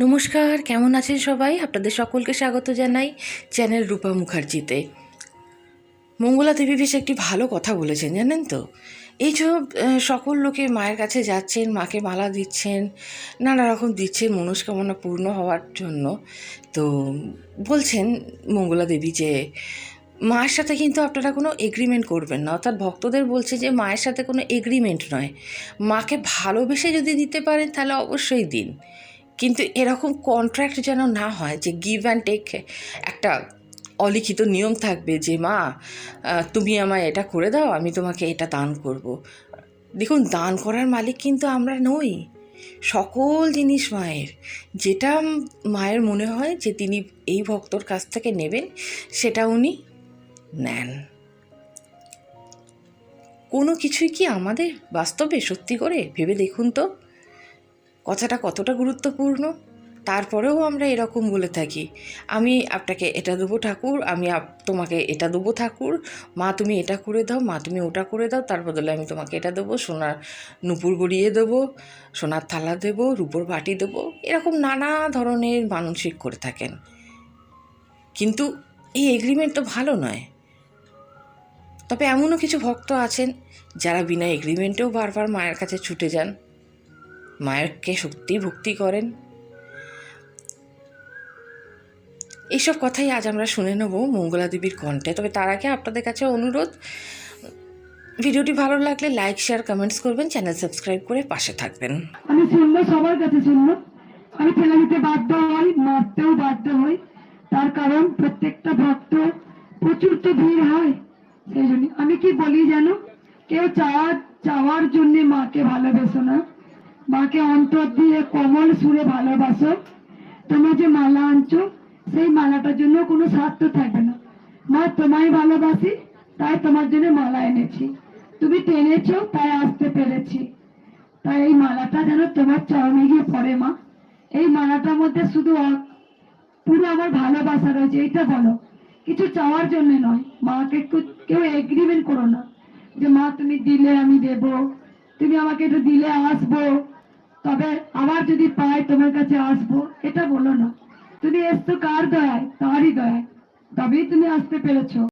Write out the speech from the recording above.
নমস্কার, কেমন আছেন সবাই? আপনাদের সকলকে স্বাগত জানাই চ্যানেল রূপা মুখার্জিতে। মঙ্গলা দেবী বেশ একটি ভালো কথা বলেছেন, জানেন তো? এই যে সকল লোকে মায়ের কাছে যাচ্ছেন, মাকে মালা দিচ্ছেন, নানা রকম দিচ্ছেন মনস্কামনা পূর্ণ হওয়ার জন্য। তো বলছেন মঙ্গলা দেবী যে, মায়ের সাথে কিন্তু আপনারা কোনো এগ্রিমেন্ট করবেন না। অর্থাৎ ভক্তদের বলছে যে, মায়ের সাথে কোনো এগ্রিমেন্ট নয়। মাকে ভালোবেসে যদি দিতে পারেন, তাহলে অবশ্যই দিন। কিন্তু এরকম কন্ট্রাক্ট যেন না হয়, যে গিভ অ্যান্ড টেক একটা অলিখিত নিয়ম থাকবে যে, মা তুমি আমায় এটা করে দাও, আমি তোমাকে এটা দান করব। দেখুন, দান করার মালিক কিন্তু আমরা নই। সকল জিনিস মায়ের। যেটা মায়ের মনে হয় যে, তিনি এই ভক্তর কাছ থেকে নেবেন, সেটা উনি নেন। কোনো কিছুই কি আমাদের বাস্তবে সত্যি করে? ভেবে দেখুন তো। কথাটা কতটা গুরুত্বপূর্ণ? তারপরেও আমরা এরকম বলে থাকি, আমি আপনাকে এটা দেবো ঠাকুর, আমি তোমাকে এটা দেবো ঠাকুর, মা তুমি এটা করে দাও, মা তুমি ওটা করে দাও, তার বদলে আমি তোমাকে এটা দেবো, সোনার নুপুর গড়িয়ে দেবো, সোনার থালা দেবো, রূপোর বাটি দেবো। এরকম নানা ধরনের মানসিক করে থাকেন। কিন্তু এই এগ্রিমেন্ট তো ভালো নয়। তবে এমনও কিছু ভক্ত আছেন যারা বিনা এগ্রিমেন্টেও বারবার মায়ের কাছে ছুটে যান। মায়েরকে সত্যি ভক্তি করেন। এইসব কথাই আজ আমরা শুনে নেব মঙ্গলা দেবীর কণ্ঠে। তবে তার আগে আপনাদের কাছে অনুরোধ, ভিডিওটি ভালো লাগলে লাইক, শেয়ার, কমেন্টস করবেন, চ্যানেল সাবস্ক্রাইব করে পাশে থাকবেন। আমি শুনব সবার কাছে শুনব আমি ফেলে দিতে বাধ্য হই, মারতেও বাধ্য হই। তার কারণ প্রত্যেকটা ভক্ত প্রচুর তো ভিড় হয়, সেই জন্য। আমি কি বলি জানো? কেউ চাওয়ার চাওয়ার জন্য মাকে ভালোবেসো না। মাকে অন্তর দিয়ে কোমল সুরে ভালোবাসো। তুমি যে মালা আনছো, সেই মালাটার জন্য কোনো স্বার্থ থাকবে না। মা, তোমায় ভালোবাসি, তাই তোমার জন্য মালা এনেছি। তুমি টেনেছো, তাই আসতে পেরেছি। তাই এই মালাটা যেন তোমার চরণে গিয়ে পড়ে, মা। এই মালাটার মধ্যে শুধু পুরো আমার ভালোবাসা রয়েছে, এইটা বলো। কিছু চাওয়ার জন্য নয়। মাকে কেউ এগ্রিমেন্ট করো না যে, মা, তুমি দিলে আমি দেব। তুমি আমাকে একটু দিলে আসব। তবে আবার যদি পাই তোমার কাছে আসব, এটা বলো না। তুমি এসছো কার দয়ায়? তারই দয়ায়। তবেই তুমি আসতে পেরেছ।